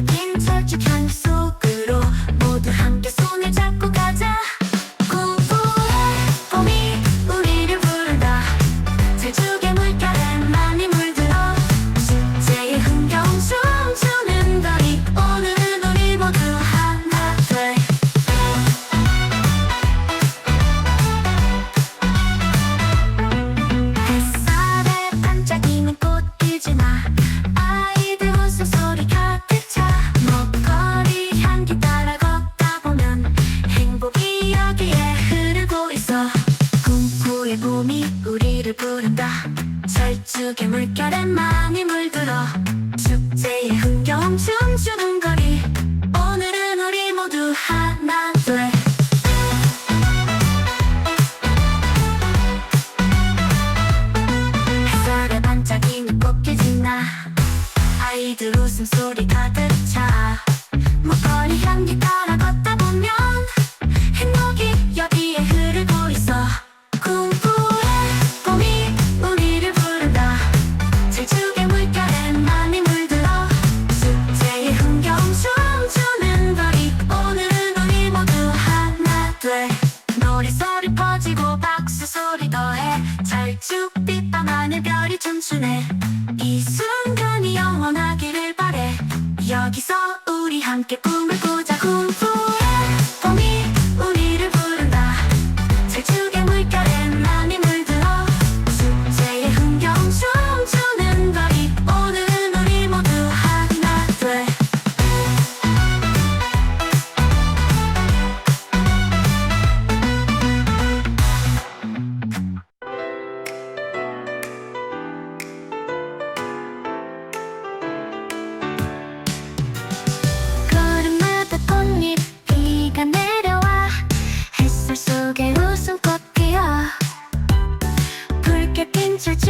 chicken, turkey, can soup. 곰이 우리를 부른다. 철쭉의 물결에 많이 물들어. 축제의 흥겨움 춤추는 거리. 오늘은 우리 모두 하나 둘 햇살에 반짝이는 꽃이 지나. 아이들 웃음소리 다들 퍼지고 박수 소리 더해. 철쭉빛 밤 하늘 별이 춤추네. 이 순간이 영원하기를 바래. 여기서 우리 함께 꿈을 꾸자. 꿈 Thanks for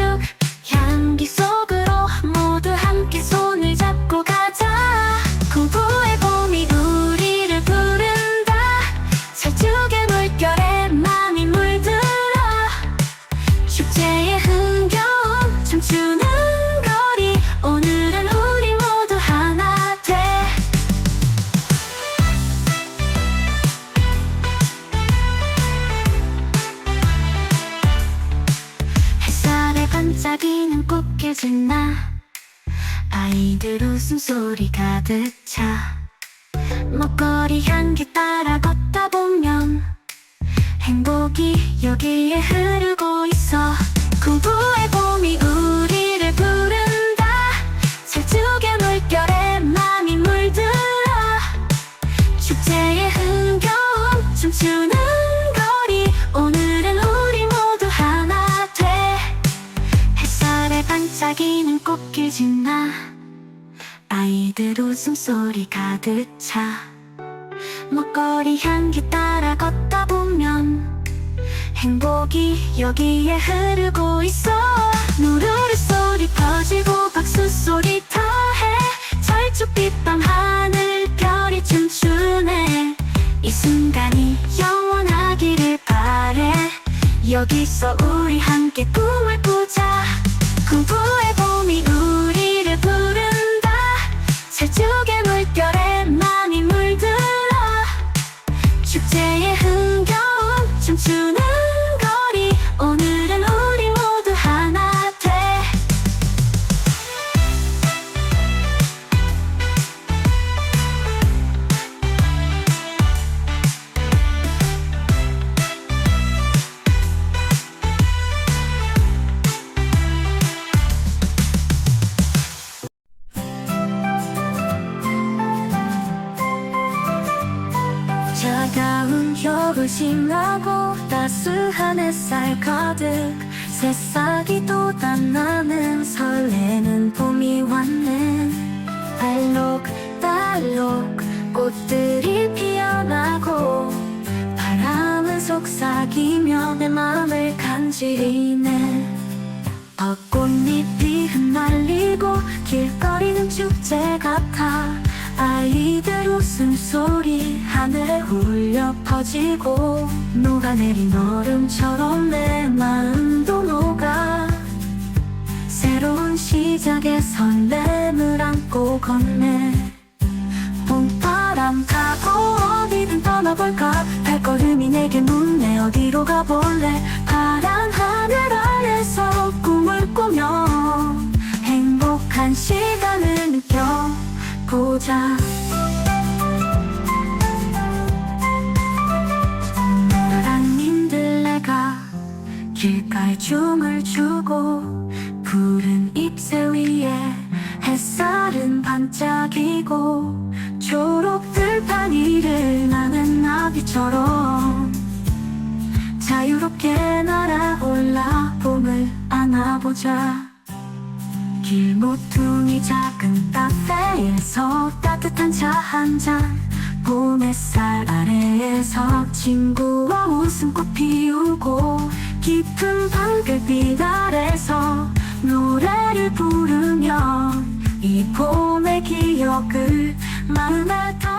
아이들 웃음소리 가득 차. 먹거리 향기 따라 걷다 보면 행복이 여기에 흐르고 있어. 봄 아이들 웃음소리 가득 차. 먹거리 향기 따라 걷다 보면 행복이 여기에 흐르고 있어. 노르르 소리 퍼지고 박수 소리 더해. 철쭉빛 밤 하늘 별이 춤추네. 이 순간이 영원하기를 바래. 여기서 우리 함께 꿈을 차가운 겨울 지나고 따스한 햇살 가득 새싹이 돋아나는 설레는 봄이 왔네. 알록달록 꽃들이 피어나고 바람은 속삭이며 내 맘을 간지리네. 벚꽃잎이 흩날리고 길거리는 축제 같아 아이들 웃음소리 하늘에 울려 퍼지고 녹아내린 얼음처럼 내 마음도 녹아. 새로운 시작의 설렘을 안고 걷네. 봄바람 타고 어디든 떠나볼까? 발걸음이 내게 묻네. 어디로 가볼래 느껴보자. 노란 민들레가 길가에 춤을 추고 푸른 잎새 위에 햇살은 반짝이고 초록 들판 위를 나는 나비처럼 자유롭게 날아올라 봄을 안아보자 길모퉁이 작은 카페에서 따뜻한 차 한잔 봄 햇살 아래에서 친구와 웃음꽃 피우고 깊은 밤빛 아래서 노래를 부르며 이 봄의 기억을 마음에 담